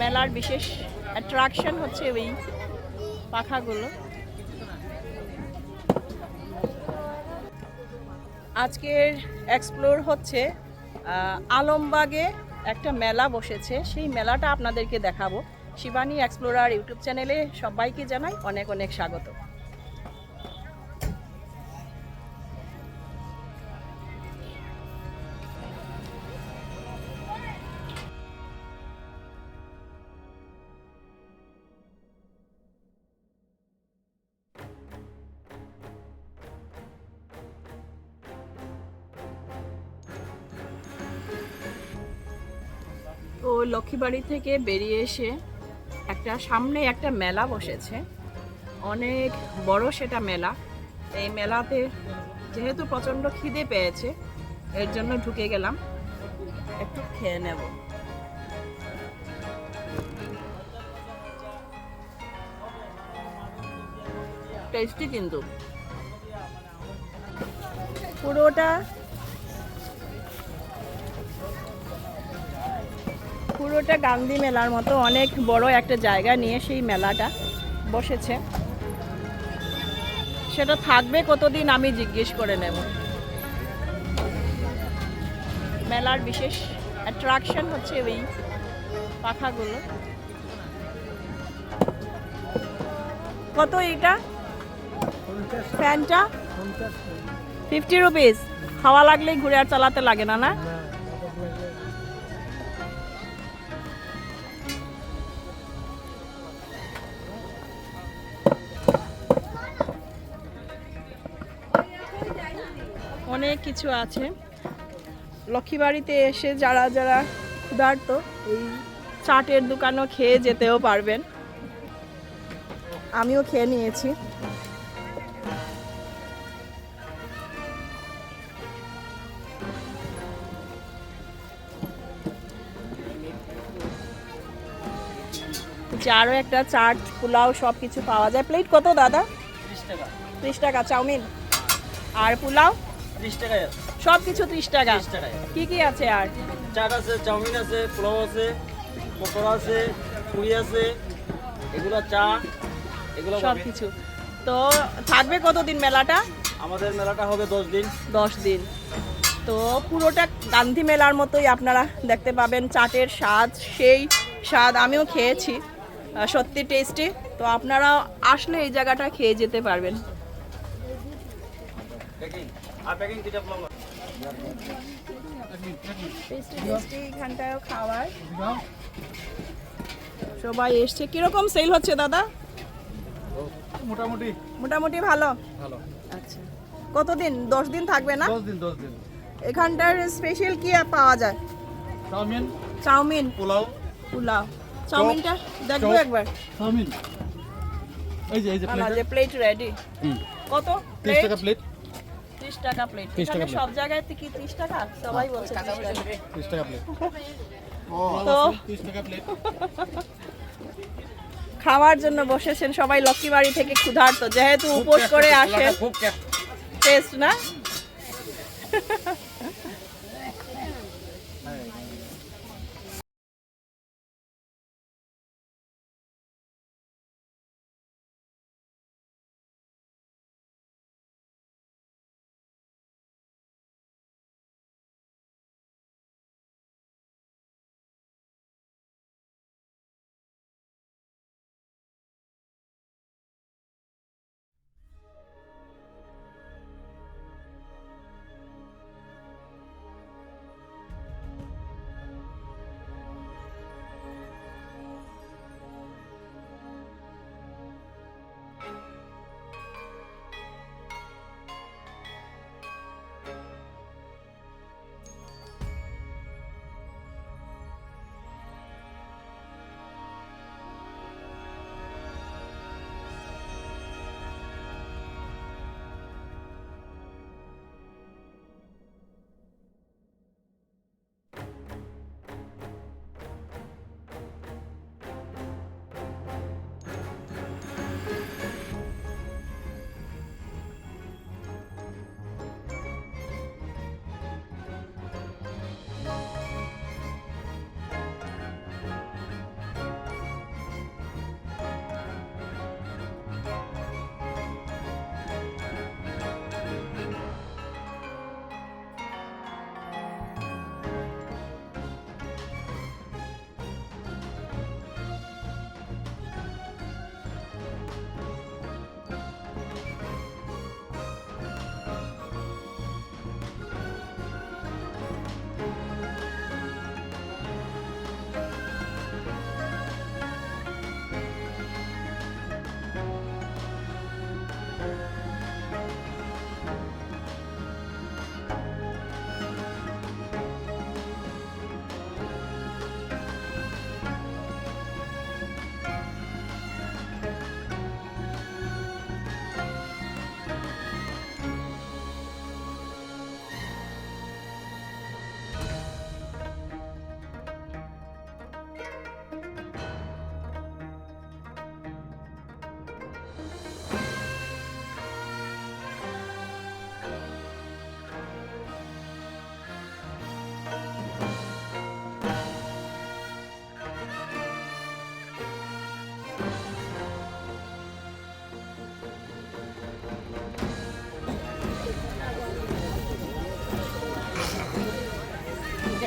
মেলার বিশেষ অ্যাট্রাকশন হচ্ছে ওই পাখাগুলো। আজকের এক্সপ্লোর হচ্ছে আলমবাগে একটা মেলা বসেছে। সেই মেলাটা আপনাদেরকে দেখাবো। শিবানী এক্সপ্লোরার ইউটিউব চ্যানেলে সবাইকে জানাই অনেক অনেক স্বাগত। তো লক্ষ্মীবাড়ি থেকে বেরিয়ে এসে একটা সামনে একটা মেলা বসেছে। অনেক বড় সেটা মেলা। এই মেলাতে যেহেতু প্রচণ্ড খিদে পেয়েছে, এর জন্য ঢুকে গেলাম। একটু খেয়ে নেব। টেস্টি কিন্তু। পুরোটা পুরোটা গান্ধী মেলার মতো অনেক বড় একটা জায়গা নিয়ে সেই মেলাটা বসেছে। সেটা থাকবে কতদিন আমি জিজ্ঞেস করে নেব। মেলার বিশেষ অ্যাট্রাকশন হচ্ছে ওই পাখাগুলো। কত এটা ফ্যানটা ফিফটি রুপিস হাওয়া লাগলেই ঘুরে আর চালাতে লাগে না? না। অনেক কিছু আছে। লক্ষ্মীবাড়িতে এসে যারা যারা ক্ষুধার্ত এই চাটের দোকানও খেয়ে যেতেও পারবেন। আমিও খেয়ে নিয়েছি। আরও একটা চাট পোলাও সব কিছু পাওয়া যায়। প্লেট কত দাদা? ত্রিশ টাকা। ত্রিশ টাকা চাউমিন। আর পোলাও? সব কিছু ত্রিশ টাকা। কি কি আছে আর? চাট আছে চাউমিন আছে পোলাও আছে পকোড়া আছে পুরি আছে এগুলো চা এগুলো সব কিছু তো থাকবে কতদিন মেলাটা? আমাদের মেলাটা হবে দশ দিন। দশ দিন। তো পুরোটা গান্ধী মেলার মতোই আপনারা দেখতে পাবেন চাটের স্বাদ সেই স্বাদ আমিও খেয়েছি সত্যি টেস্টি তো আপনারা আসলে এই জায়গাটা খেয়ে যেতে পারবেন। এখানটায়ও খাওয়ার। সবাই এসছে। কীরকম সেল হচ্ছে দাদা? মোটামুটি। মোটামুটি ভালো? ভালো। আচ্ছা। কতদিন? দশ দিন থাকবে না? দশ দিন দশ দিন। এখানটার স্পেশাল কি পাওয়া যায়? Chowmein chowmein. পোলাও। পোলাও। চাউমিনটা দেখব একবার। চাউমিন। এই যে এই যে প্লেট রেডি কত? তিরিশ টাকা প্লেট ত্রিশ টাকা প্লেট এখানে সব জায়গায় কি ত্রিশ টাকা? সবাই বলছে 30 টাকা। প্লেট তো তিরিশ টাকা প্লেট খাওয়ার জন্য বসেছেন সবাই লক্ষ্মীবাড়ি থেকে ক্ষুধার্ত যেহেতু উপোস করে আসে টেস্ট না?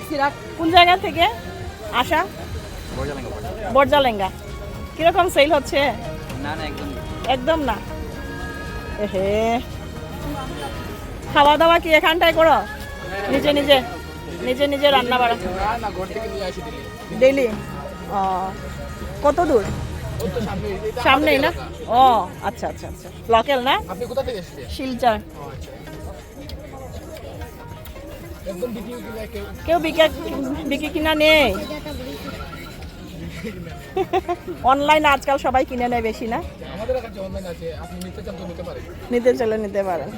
সিরাপ কোন জায়গা থেকে? আসা বর্জালেঙ্গা কীরকম সেল হচ্ছে? না না একদম একদম না? এহে। খাওয়া দাওয়া কি এখানটায় করো? নিজে নিজে নিজে নিজে রান্না বাড়া। ডেইলি ও। কত দূর? সামনেই। না? ও আচ্ছা আচ্ছা আচ্ছা। লোকাল না? আপনি কোথা থেকে শিলচর। কিনা কেউ কেউ বিকে বিক্রি কিনা নেই। অনলাইন আজকাল সবাই কিনে নেয় বেশি না। নিতে চলে নিতে পারেন।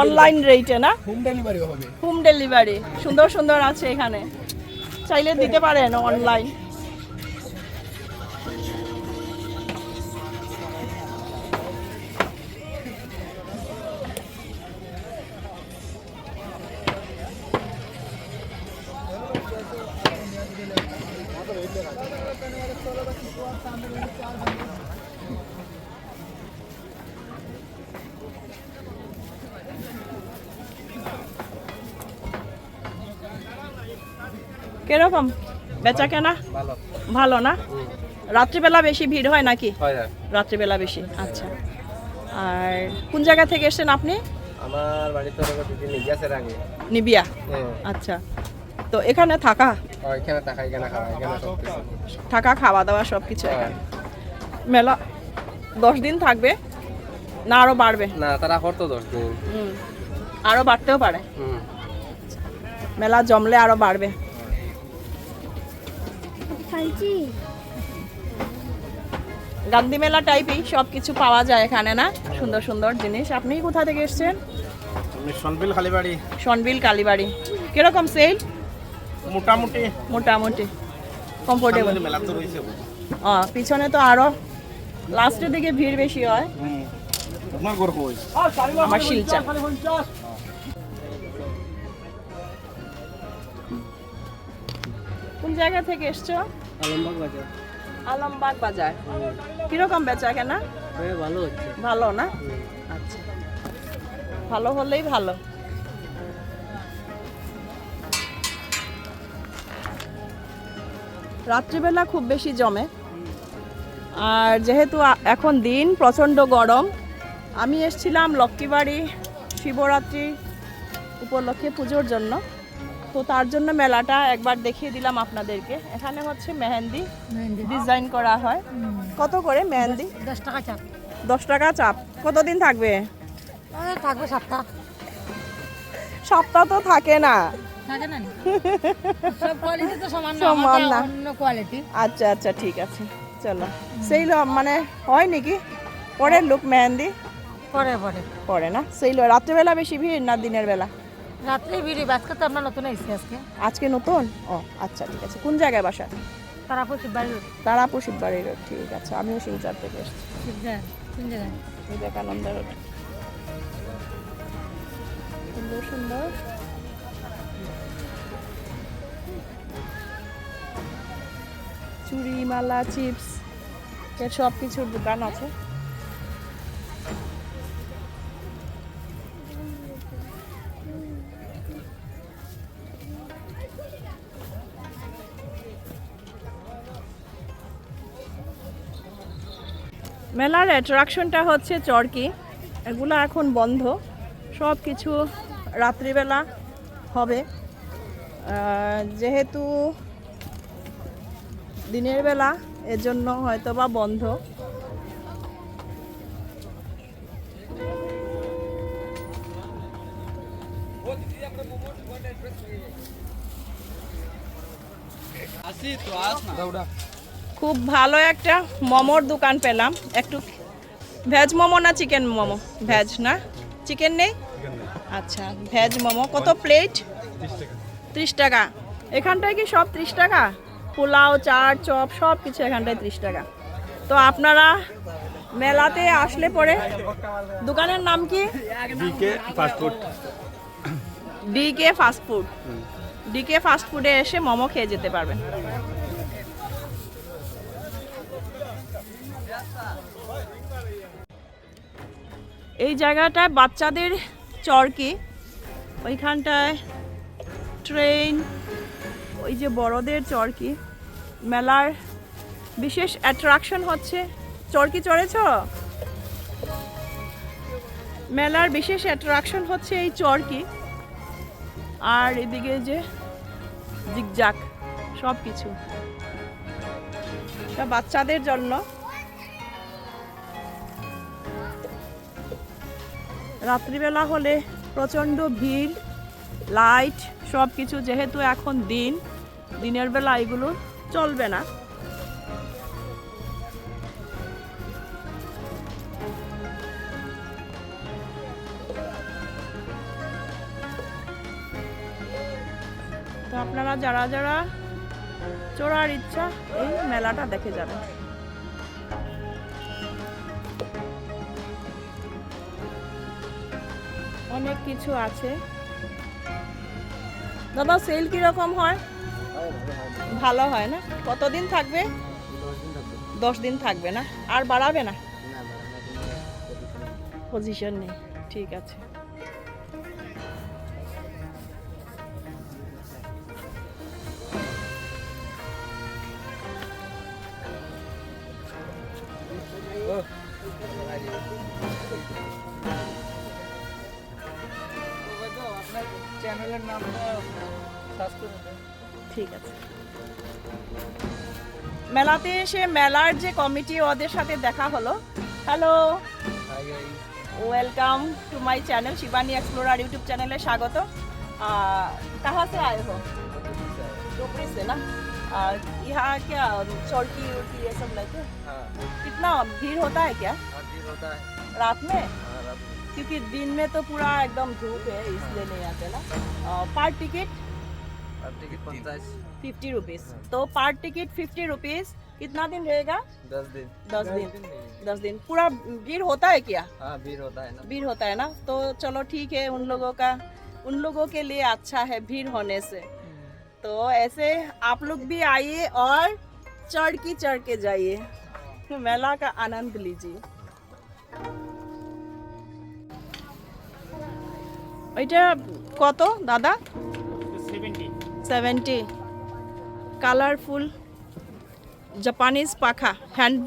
অনলাইন রেটে না? হোম ডেলিভারি হবে। হোম ডেলিভারি সুন্দর সুন্দর আছে এখানে। চাইলে দিতে পারেন অনলাইন বেচা কেনা ভালো না? রাত্রিবেলা বেশি ভিড় হয় নাকি? হয় হয়। রাত্রিবেলা বেশি আচ্ছা। আর কোন জায়গা থেকে এসেছেন আপনি? আমার বাড়িতে নিবিয়া? হ্যাঁ আচ্ছা। তো এখানে থাকা? এখানে টাকা এখানে খাওয়া এখানে সব থাকা খাওয়া দাওয়া সব কিছু এখানে। মেলা দশ দিন থাকবে না আরও বাড়বে? না তারা করতো দশ দিন। আরও বাড়তেও পারে। হুম। মেলা জমলে আরও বাড়বে। গান্ধী মেলা টাইপই সব কিছু পাওয়া যায় এখানে না? সুন্দর সুন্দর জিনিস। আপনি কোথা থেকে এসেছেন? আমি সনবিল খালিবাড়ি সনবিল কালীবাড়ি। কীরকম সেল মোটামুটি। মোটামুটি। কমফোর্টেবল মেলা তো রয়েছে। ও পিছনে তো আরও লাস্টের দিকে ভিড় বেশি হয়। আমার শিলচা কোন জায়গা থেকে এসছো? আলমবাগ বাজার। আলমবাগ বাজার। কীরকম বেচা কেনা? ভালো হচ্ছে। ভালো না? আচ্ছা। ভালো হলেই ভালো। রাত্রিবেলা খুব বেশি জমে। আর যেহেতু এখন দিন প্রচণ্ড গরম আমি এসছিলাম লক্ষ্মীবাড়ি শিবরাত্রি উপলক্ষে পুজোর জন্য। তো তার জন্য মেলাটা একবার দেখিয়ে দিলাম আপনাদেরকে। এখানে হচ্ছে মেহেন্দি ডিজাইন করা হয়। কত করে মেহেন্দি? দশ টাকা চাপ। দশ টাকা চাপ। কতদিন থাকবে? থাকবে সাতটা সপ্তাহ তো থাকে না। সমান আচ্ছা আচ্ছা ঠিক আছে। চলো। সেই মানে হয় নাকি? পরের লোক মেহেন্দি? পরে পরে। পরে না? সেই রাত্রেবেলা বেশি ভিড় না দিনের বেলা? রাত্রে ভিড়ি আজকে তো আপনার নতুন এসেছি আজকে। আজকে নতুন? ও আচ্ছা ঠিক আছে। কোন জায়গায় বাসা? তারাপুর শিববাড়ি রোড। তারাপুর শিববাড়ি রোড ঠিক আছে। আমিও শিলচর থেকে এসেছি কোন জায়গায়? বিবেকানন্দ রোড। সুন্দর সুন্দর। চুড়ি মালা চিপস সব কিছুর দোকান আছে। মেলার অ্যাট্রাকশনটা হচ্ছে চরকি। এগুলো এখন বন্ধ। সব কিছু রাত্রিবেলা হবে। যেহেতু দিনের বেলা এর জন্য হয়তো বা বন্ধ। আসি তো আস না। খুব ভালো একটা মোমোর দোকান পেলাম। একটু ভেজ মোমো না চিকেন মোমো? ভেজ না? চিকেন নেই? আচ্ছা ভেজ মোমো। কত প্লেট? ত্রিশ টাকা। এখানটায় কি সব ত্রিশ টাকা? পোলাও চাট চপ সব কিছু এখানটায় ত্রিশ টাকা। তো আপনারা মেলাতে আসলে পরে দোকানের নাম কি? DK fast food DK fast food DK ফাস্টফুডে এসে মোমো খেয়ে যেতে পারবেন। এই জায়গাটায় বাচ্চাদের চরকি। ওইখানটায় ট্রেন ওই যে বড়দের চরকি। মেলার বিশেষ অ্যাট্রাকশন হচ্ছে। চরকি চড়েছ? মেলার বিশেষ অ্যাট্রাকশন হচ্ছে এই চরকি। আর এদিকে যে জিগজাক সব কিছু বাচ্চাদের জন্য। রাত্রিবেলা হলে প্রচণ্ড ভিড়, লাইট সব কিছু যেহেতু এখন দিন, দিনের বেলা এগুলো চলবে না। তো আপনারা যারা যারা চড়ার ইচ্ছা এই মেলাটা দেখে যাবেন। অনেক কিছু আছে। দাদা সেল কীরকম হয়? ভালো হয় না? কতদিন থাকবে? দশ দিন থাকবে না? আর বাড়াবে না? পজিশন নেই। ঠিক আছে। চ্যানেলের নামটা সার্চ করে ঠিক আছে মেলাতে এসে মেলার যে কমিটি ওদের সাথে দেখা হলো hello hi guys welcome to my channel Shivani explorer YouTube channel है स्वागत आ, कहाँ से आए हो डोपरी से ना आ, यहाँ क्या चौकी उड़की ये सब लेके हाँ कितना भीड़ होता है क्या और दिन होता है रात में हाँ रात में क्योंकि दिन में तो पूरा एकदम धूप है इसलिए नहीं आते ना। पर टिकट फिफ्टी रुपीज़ तो पर टिकट फिफ्टी रुपीज़ कितना दिन रहेगा? दस दिन। दस दिन। दस दिन। पूरा भीड़ होता है क्या? हाँ भीड़ होता है ना। भीड़ होता है ना? तो चलो ठीक है उन लोगों का उन लोगों के लिए अच्छा है भीड़ होने से। तो ऐसे आप लोग भी आइए और चढ़ की चढ़ के जाइए। मेला का आनंद लीजिए। ওইটা কত দাদা? সেভেন্টি কালারফুল জাপানিজ পাখা। হ্যান্ড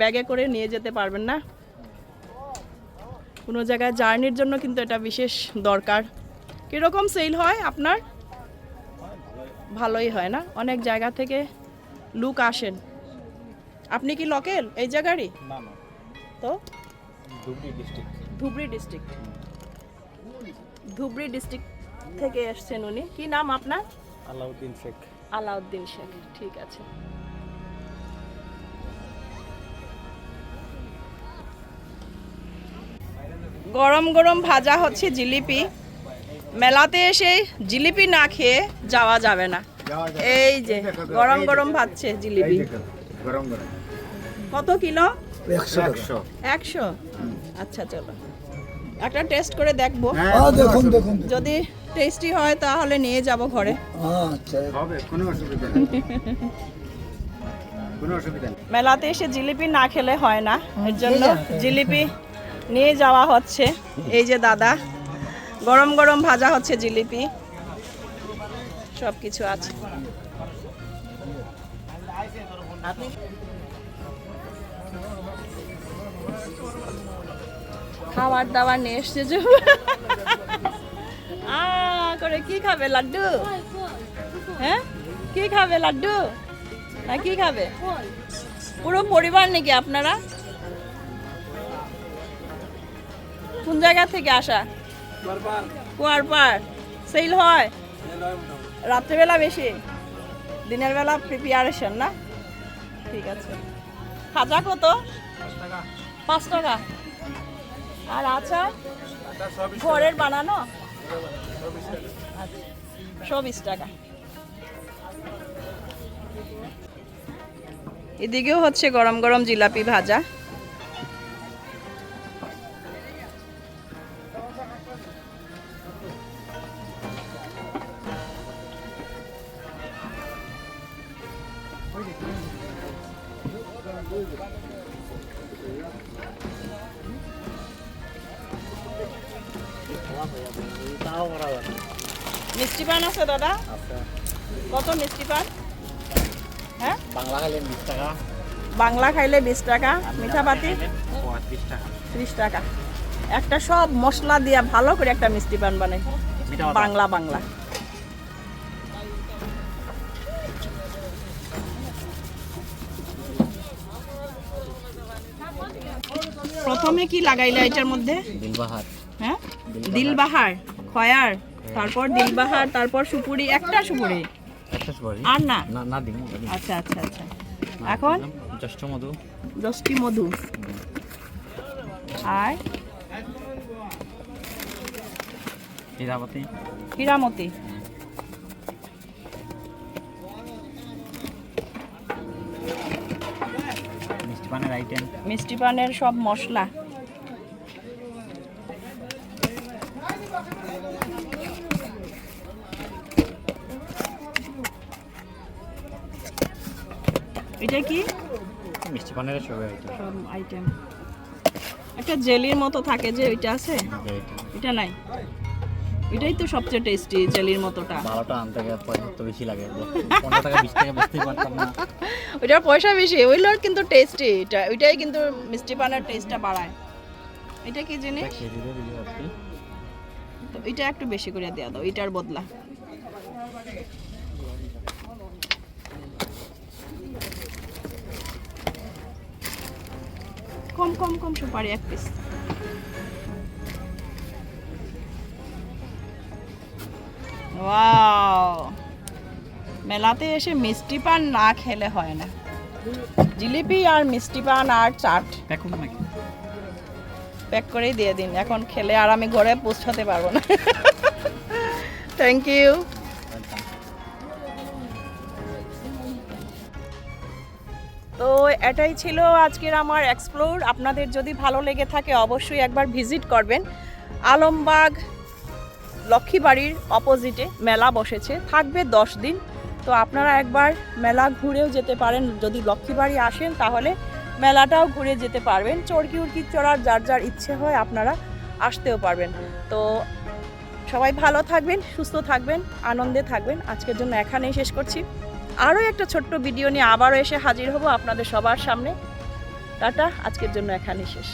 ব্যাগে করে নিয়ে যেতে পারবেন না। কোনো জায়গায় জার্নির জন্য কিন্তু এটা বিশেষ দরকার। কীরকম সেল হয় আপনার? ভালোই হয় না? অনেক জায়গা থেকে লুক আসেন। আপনি কি লোকেল এই জায়গারই তো? Dhubri district Dhubri district Dhubri district থেকে এসছেন উনি। কি নাম আপনার? আলাউদ্দিন শেখ। আলাউদ্দিন শেখ ঠিক আছে। গরম গরম ভাজা হচ্ছে জিলিপি। মেলাতে এসে জিলিপি না খেয়ে যাওয়া যাবে না। এই যে গরম গরম ভাজছে জিলিপি। গরম গরম। কত কিলো? একশো একশো। একশো? আচ্ছা চলো। একটা টেস্ট করে দেখব। হ্যাঁ দেখুন দেখুন। যদি টেস্টি হয় তাহলে নিয়ে যাব ঘরে। আচ্ছা। হবে কোনো অসুবিধা নেই। কোনো অসুবিধা নেই। মেলাতে এসে জিলিপি না খেলে হয় না। এর জন্য জিলিপি নিয়ে যাওয়া হচ্ছে। এই যে দাদা গরম গরম ভাজা হচ্ছে জিলিপি। সব কিছু আছে খাবার দাবার নিয়ে এসছে আ করে কি খাবে লাড্ডু? হ্যাঁ? কি খাবে লাড্ডু? না কি খাবে? পুরো পরিবার নাকি আপনারা? কোন জায়গা থেকে আসা? কুয়ার পার সেল হয়? রাত্রেবেলা বেশি? দিনের বেলা প্রিপারেশন না? ঠিক আছে। খাজা কত? পাঁচ টাকা। আর আচার? ঘরের বানানো? আচ্ছা বিশ টাকা এদিকেও হচ্ছে গরম গরম জিলাপি ভাজা। মিষ্টি পান আছে দাদা? কত মিষ্টি পান? হ্যাঁ? বাংলা খাইলে বিশ টাকা। বাংলা খাইলে বিশ টাকা মিঠা পাতি? টাকা। ত্রিশ টাকা। একটা সব মশলা দিয়া ভালো করে একটা মিষ্টি পান বানাই। বাংলা বাংলা। প্রথমে কি লাগাইলা এটার মধ্যে? দিলবাহার। হ্যাঁ? দিলবাহার খয়ার। তারপর দিলবাহার তারপর সুপুরি একটা সুপুরি? আর না? না আচ্ছা আচ্ছা আচ্ছা। এখন? জ্যৈষ্ঠ মধু। দশটি মধু। আর? হীরাবতী হীরামতি। মিষ্টি পানের আইটেম মিষ্টি পানের সব মশলা। এটা কি? মিষ্টি পানের সব আইটেম সব আইটেম একটা জেলির মতো থাকে যে ওইটা আছে? এটা। নাই? এটাই তো সবচেয়ে টেস্টি জেলির মতোটা। বারোটা আনতে গেলে পয়সা তো বেশি লাগে। পনেরো টাকা বিশ টাকা বেচতেই পারতাম না। ওইটার পয়সা বেশি। ওইগুলোর কিন্তু টেস্টি এটা ওইটাই কিন্তু মিষ্টি পানের টেস্টটা বাড়ায়। এটা কি জিনিস? এটা একটু বেশি করে দেওয়া দাও এটার বদলা। কম কম কম সুপারি এক পিস ওয়াও মেলাতে এসে মিষ্টি পান না খেলে হয় না। জিলিপি আর মিষ্টি পান আর চাট। নাকি? প্যাক করেই দিয়ে দিন। এখন খেলে আর আমি ঘরে পৌঁছাতে পারব না। থ্যাংক ইউ তো এটাই ছিল আজকের আমার এক্সপ্লোর আপনাদের যদি ভালো লেগে থাকে, অবশ্যই একবার ভিজিট করবেন। আলমবাগ, লক্ষ্মীবাড়ির অপোজিটে মেলা বসেছে। থাকবে দশ দিন। তো আপনারা একবার মেলা ঘুরেও যেতে পারেন। যদি লক্ষ্মীবাড়ি আসেন, তাহলে মেলাটাও ঘুরে যেতে পারবেন। চরকি উর্কি চড়ার যার যার ইচ্ছে হয়, আপনারা আসতেও পারবেন। তো সবাই ভালো থাকবেন, সুস্থ থাকবেন, আনন্দে থাকবেন। আজকের জন্য এখানেই শেষ করছি। আরও একটা ছোট্ট ভিডিও নিয়ে আবারও এসে হাজির হব আপনাদের সবার সামনে। টাটা, আজকের জন্য এখানে শেষ।